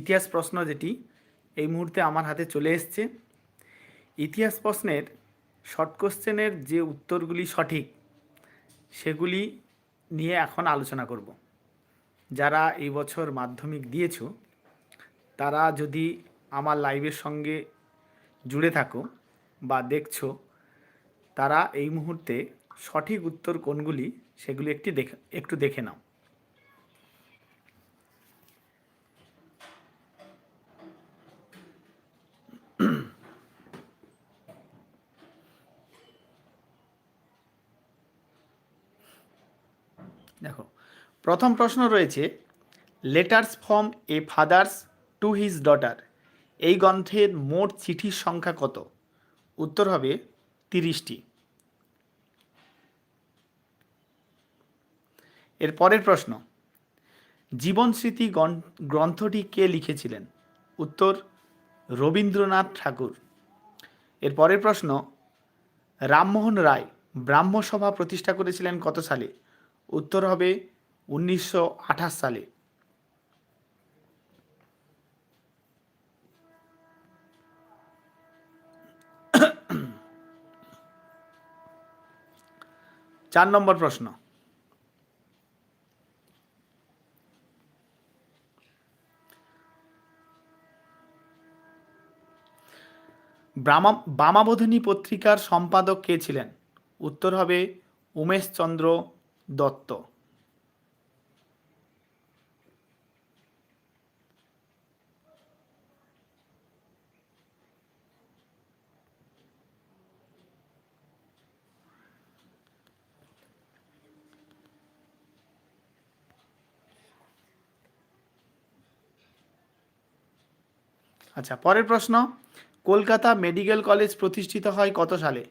ইতিহাস প্রশ্ন যেটি, এই মুহূর্তে আমার হাতে চলে এসছে। ইতিহাস প্রশ্নের শর্ট কোশ্চেনের যে উত্তরগুলি সঠিক, সেগুলি নিয়ে এখন আলোচনা করব। যারা এই বছর মাধ্যমিক দিয়েছ, তারা যদি আমার লাইভের সঙ্গে জুড়ে থাকো বা দেখছ, তারা এই মুহূর্তে সঠিক উত্তর কোনগুলি, সেগুলি একটি দেখে, একটু দেখে নাও দেখো প্রথম প্রশ্ন রয়েছে, letters from a fathers to his daughter, এই গ্রন্থের মোট চিঠির সংখ্যা কত? উত্তর হবে তিরিশটি। এর পরের প্রশ্ন জীবন স্মৃতি গ্রন্থটি কে লিখেছিলেন? উত্তর, রবীন্দ্রনাথ ঠাকুর। এর পরের প্রশ্ন, রামমোহন রায় ব্রাহ্মসভা প্রতিষ্ঠা করেছিলেন কত সালে? উত্তর হবে উনিশশো আঠাশ সালে। চার নম্বর প্রশ্ন। বামাবোধিনী পত্রিকার সম্পাদক কে ছিলেন? উত্তর হবে উমেশচন্দ্র দত্ত। আচ্ছা পরের প্রশ্ন, কলকাতা মেডিকেল কলেজ প্রতিষ্ঠিত হয় কত সালে?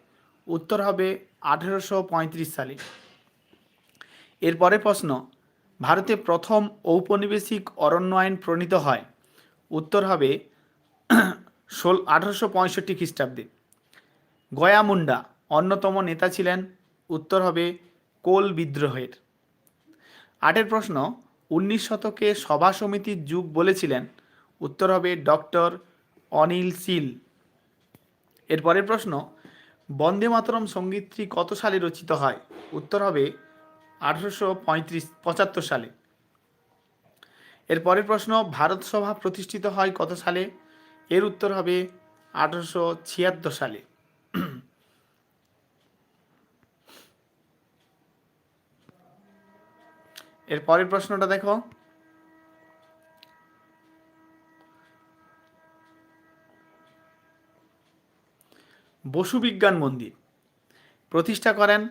উত্তর হবে আঠেরোশো পঁয়ত্রিশ সালে। এর পরের প্রশ্ন, ভারতে প্রথম ঔপনিবেশিক অরণ্য আইন প্রণীত হয়? উত্তর হবে ষোল, আঠারোশো পঁয়ষট্টি খ্রিস্টাব্দে। গয়া মুন্ডা, অন্যতম নেতা ছিলেন, উত্তর হবে কোল বিদ্রোহের। আটের প্রশ্ন, উনিশ শতকে সভা সমিতির যুগ বলেছিলেন উত্তর হবে ডক্টর অনিল সিল। এরপরের প্রশ্ন, বন্দে মাতরম সঙ্গীতটি কত সালে রচিত হয়? উত্তর হবে আঠারোশো পঁয়ত্রিশ, পঁচাত্তর সালে। এরপরের প্রশ্ন, ভারত সভা প্রতিষ্ঠিত হয় কত সালে? এর উত্তর হবে আঠারোশো ছিয়াত্তর সালে। এর পরের প্রশ্নটা দেখো। বসু বিজ্ঞান মন্দির। প্রতিষ্ঠা করেন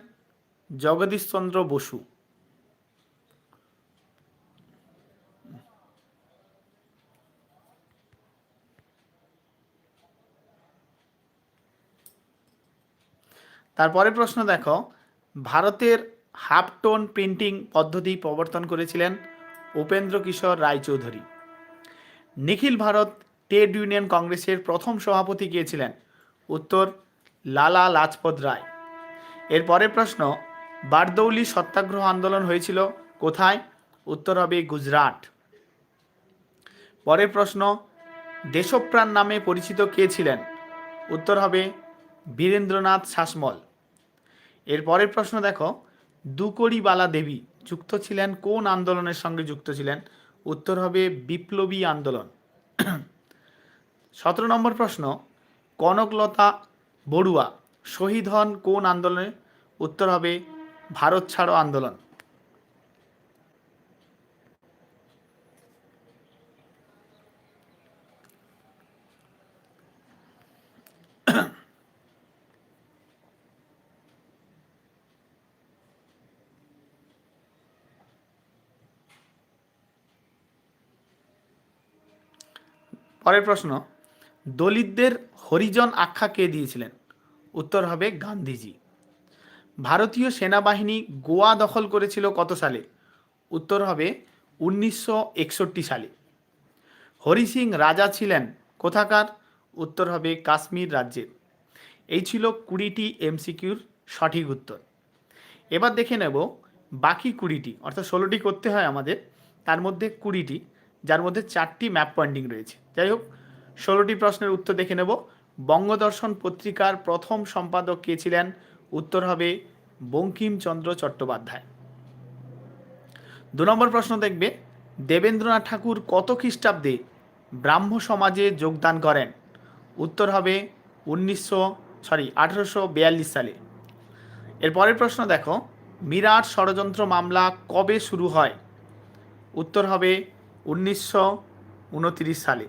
জগদীশচন্দ্র বসু। তারপরে প্রশ্ন দেখো, ভারতের হাফ টোন প্রিন্টিং পদ্ধতি প্রবর্তন করেছিলেন উপেন্দ্র কিশোর রায়চৌধুরী। নিখিল ভারত ট্রেড ইউনিয়ন কংগ্রেসের প্রথম সভাপতি কে ছিলেন? উত্তর লালা লাজপত রায়। এর পরের প্রশ্ন, বারদৌলি সত্যাগ্রহ আন্দোলন হয়েছিল কোথায়? উত্তর হবে গুজরাট। পরের প্রশ্ন, দেশপ্রাণ নামে পরিচিত কে ছিলেন? উত্তর হবে বীরেন্দ্রনাথ শাসমল। এর পরের প্রশ্ন দেখো, দুকড়িবালা দেবী যুক্ত ছিলেন, কোন আন্দোলনের সঙ্গে যুক্ত ছিলেন? উত্তর হবে বিপ্লবী আন্দোলন। সতেরো নম্বর প্রশ্ন, কনকলতা বড়ুয়া শহীদ হন কোন আন্দোলনে? উত্তর হবে ভারত ছাড়ো আন্দোলন। পরের প্রশ্ন দলিতদের হরিজন আখ্যা কে দিয়েছিলেন? উত্তর হবে গান্ধীজি। ভারতীয় সেনাবাহিনী গোয়া দখল করেছিল কত সালে? উত্তর হবে উনিশশো একষট্টি সালে। হরি সিং রাজা ছিলেন কোথাকার? উত্তর হবে কাশ্মীর রাজ্যের এই ছিল কুড়িটি এমসিকিউর সঠিক উত্তর। এবার দেখে নেব বাকি কুড়িটি, অর্থাৎ ষোলোটি করতে হয় আমাদের, তার মধ্যে কুড়িটি, যার মধ্যে চারটি ম্যাপ পয়েন্টিং রয়েছে। যাই হোক, ষোলোটি প্রশ্নের উত্তর দেখে নেব। বঙ্গদর্শন পত্রিকার প্রথম সম্পাদক কে ছিলেন? উত্তর হবে বঙ্কিমচন্দ্র চট্টোপাধ্যায়। দু নম্বর প্রশ্ন দেখবে, দেবেন্দ্রনাথ ঠাকুর কত খ্রিস্টাব্দে ব্রাহ্ম সমাজে যোগদান করেন? উত্তর হবে উনিশশো সরি আঠেরোশো বিয়াল্লিশ সালে। এরপরের প্রশ্ন দেখো, মিরাট ষড়যন্ত্র মামলা কবে শুরু হয়? উত্তর হবে উনিশশো উনতিরিশ সালে।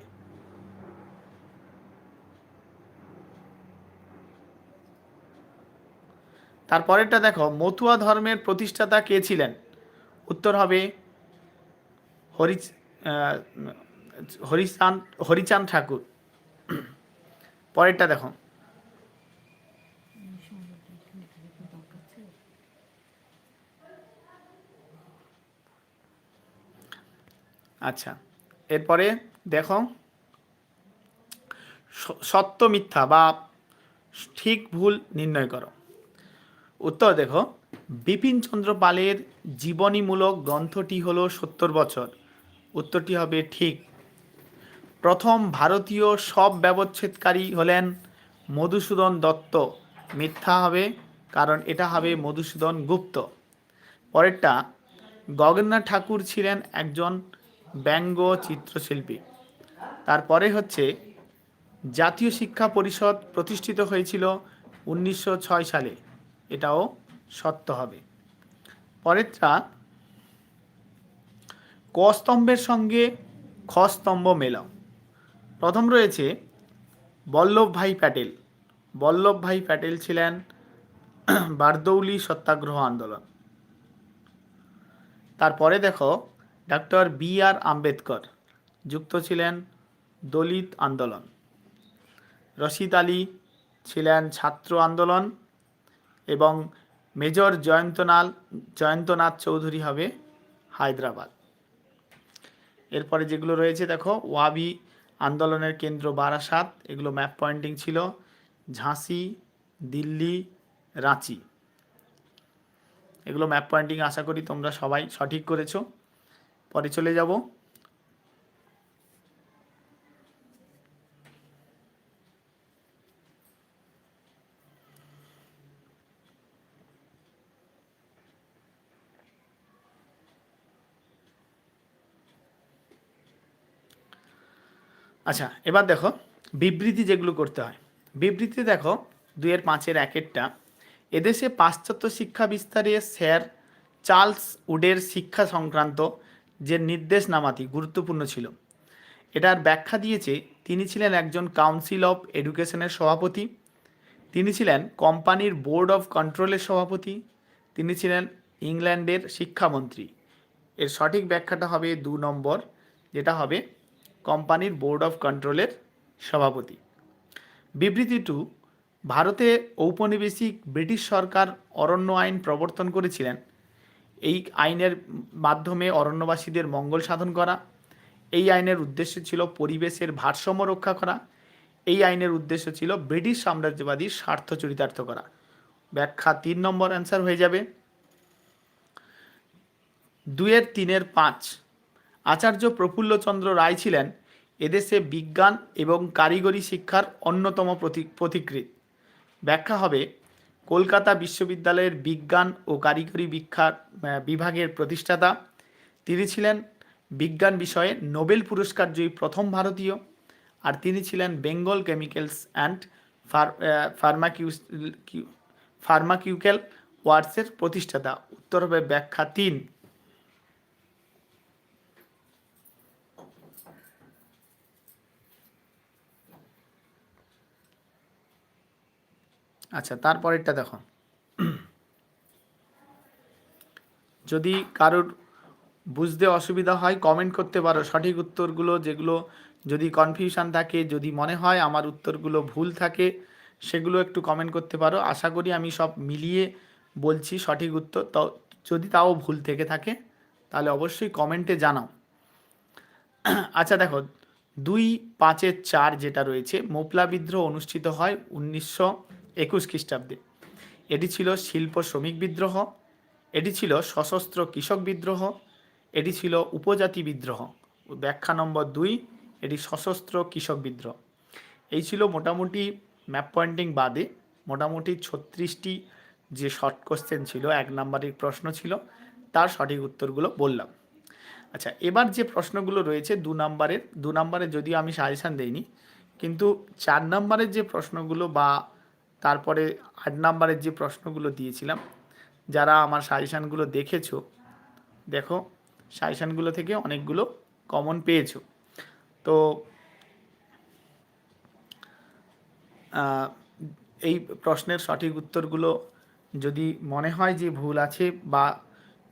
তারপরেরটা দেখো, মতুয়া ধর্মের প্রতিষ্ঠাতা কে ছিলেন? উত্তর হবে হরি হরিচাঁদ হরিচাঁদ ঠাকুর। পরেরটা দেখো। আচ্ছা এরপরে দেখো সত্য মিথ্যা বা ঠিক ভুল নির্ণয় করো। উত্তর দেখো। বিপিন চন্দ্র পালের জীবনীমূলক গ্রন্থটি হলো সত্তর বছর। উত্তরটি হবে ঠিক। প্রথম ভারতীয় সব ব্যবচ্ছেদকারী হলেন মধুসূদন দত্ত। মিথ্যা হবে, কারণ এটা হবে মধুসূদন গুপ্ত। পরেরটা গগন্নাথ ঠাকুর ছিলেন একজন ব্যঙ্গ চিত্রশিল্পী। তারপরে হচ্ছে, জাতীয় শিক্ষা পরিষদ প্রতিষ্ঠিত হয়েছিল উনিশশো ছয় সালে। এটাও সত্য হবে। পরেরটা ক স্তম্ভের সঙ্গে খ স্তম্ভ মেলাও। প্রথম রয়েছে বল্লভভাই প্যাটেল। বল্লভভাই প্যাটেল ছিলেন বারদৌলি সত্যাগ্রহ আন্দোলন। তারপরে দেখো ডক্টর বি আর আম্বেদকর যুক্ত ছিলেন দলিত আন্দোলন। রশিদ আলী ছিলেন ছাত্র আন্দোলন। এবং মেজর জয়ন্তনাল, জয়ন্তনাথ চৌধুরী হবে হায়দ্রাবাদ। এরপরে যেগুলো রয়েছে, দেখো, ওয়াবি আন্দোলনের কেন্দ্র বারাসাত, এগুলো ম্যাপ পয়েন্টিং ছিল। ঝাঁসি, দিল্লি, রাঁচি। এগুলো ম্যাপ পয়েন্টিং আশা করি তোমরা সবাই সঠিক করেছ। পরে চলে যাব। আচ্ছা এবার দেখো, বিবৃতি যেগুলো করতে হয়। বিবৃতি দেখো, দুইয়ের পাঁচের একেরটা। এদেশে পাশ্চাত্য শিক্ষা বিস্তারে স্যার চার্লস উডের শিক্ষা সংক্রান্ত যে নির্দেশ নির্দেশনামাটি গুরুত্বপূর্ণ ছিল, এটার ব্যাখ্যা দিয়েছে, তিনি ছিলেন একজন কাউন্সিল অফ এডুকেশনের সভাপতি, তিনি ছিলেন কোম্পানির বোর্ড অফ কন্ট্রোলের সভাপতি, তিনি ছিলেন ইংল্যান্ডের শিক্ষামন্ত্রী। এর সঠিক ব্যাখ্যাটা হবে দু নম্বর, যেটা হবে কোম্পানির বোর্ড অফ কন্ট্রোলের সভাপতি। বিবৃতি টু, ভারতে ঔপনিবেশিক ব্রিটিশ সরকার অরণ্য আইন প্রবর্তন করেছিলেন। এই আইনের মাধ্যমে অরণ্যবাসীদের মঙ্গল সাধন করা। এই আইনের উদ্দেশ্য ছিল পরিবেশের ভারসাম্য রক্ষা করা। এই আইনের উদ্দেশ্য ছিল ব্রিটিশ সাম্রাজ্যবাদীর স্বার্থ চরিতার্থ করা। ব্যাখ্যা তিন নম্বর অ্যান্সার হয়ে যাবে। দুয়ের তিনের পাঁচ আচার্য প্রফুল্লচন্দ্র রায় ছিলেন এদেশে বিজ্ঞান এবং কারিগরি শিক্ষার অন্যতম পথিকৃৎ ব্যাখ্যা হবে, কলকাতা বিশ্ববিদ্যালয়ের বিজ্ঞান ও কারিগরি বিখ্যাত বিভাগের প্রতিষ্ঠাতা। তিনি ছিলেন বিজ্ঞান বিষয়ে নোবেল পুরস্কার জয়ী প্রথম ভারতীয়। আর তিনি ছিলেন বেঙ্গল কেমিক্যালস অ্যান্ড ফার্মাকিউ ফার্মাকিউক্যাল ওয়ার্ডসের প্রতিষ্ঠাতা। উত্তর হবে ব্যাখ্যা তিন। আচ্ছা তারপরেরটা দেখো। যদি কারোর বুঝতে অসুবিধা হয় কমেন্ট করতে পারো। সঠিক উত্তরগুলো যেগুলো যদি কনফিউশন থাকে, যদি মনে হয় আমার উত্তরগুলো ভুল থাকে, সেগুলো একটু কমেন্ট করতে পারো। আশা করি আমি সব মিলিয়ে বলছি সঠিক উত্তর। তো যদি তাও ভুল থেকে থাকে, তাহলে অবশ্যই কমেন্টে জানাও। আচ্ছা দেখো, দুই পাঁচের চার যেটা রয়েছে, মোপলা বিদ্রোহ অনুষ্ঠিত হয় উনিশশো একুশ খ্রিস্টাব্দে। এটি ছিল শিল্প শ্রমিক বিদ্রোহ, এটি ছিল সশস্ত্র কৃষক বিদ্রোহ, এটি ছিল উপজাতি বিদ্রোহ। ব্যাখ্যা নম্বর দুই, এটি সশস্ত্র কৃষক বিদ্রোহ। এই ছিল মোটামুটি ম্যাপ পয়েন্টিং বাদে মোটামুটি ছত্রিশটি যে শর্ট কোশ্চেন ছিল, এক নাম্বারের প্রশ্ন ছিল, তার সঠিক উত্তরগুলো বললাম। আচ্ছা এবার যে প্রশ্নগুলো রয়েছে দু নাম্বারের, দু নাম্বারে যদিও আমি সাজেশান দেইনি, কিন্তু চার নাম্বারের যে প্রশ্নগুলো বা তারপরে আট নাম্বারের যে প্রশ্নগুলো দিয়েছিলাম, যারা আমার সাজেশানগুলো দেখেছ, দেখো, সাজেশানগুলো থেকে অনেকগুলো কমন পেয়েছ। তো এই প্রশ্নের সঠিক উত্তরগুলো যদি মনে হয় যে ভুল আছে বা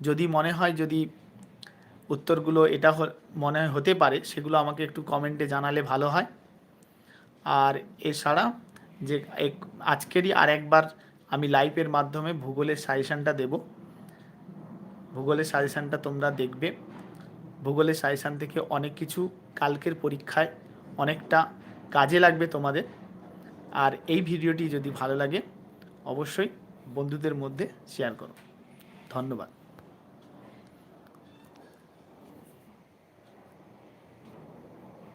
যদি মনে হয় যদি উত্তরগুলো এটা মনে হতে পারে, সেগুলো আমাকে একটু কমেন্টে জানালে ভালো হয়। আর এছাড়া যে এক- আজকেরই আর একবার আমি লাইভের মাধ্যমে ভূগোলের সাজেশানটা দেব। ভূগোলের সাজেশানটা তোমরা দেখবে। ভূগোলের সাজেশান থেকে অনেক কিছু কালকের পরীক্ষায় অনেকটা কাজে লাগবে তোমাদের। আর এই ভিডিওটি যদি ভালো লাগে, অবশ্যই বন্ধুদের মধ্যে শেয়ার করো। ধন্যবাদ।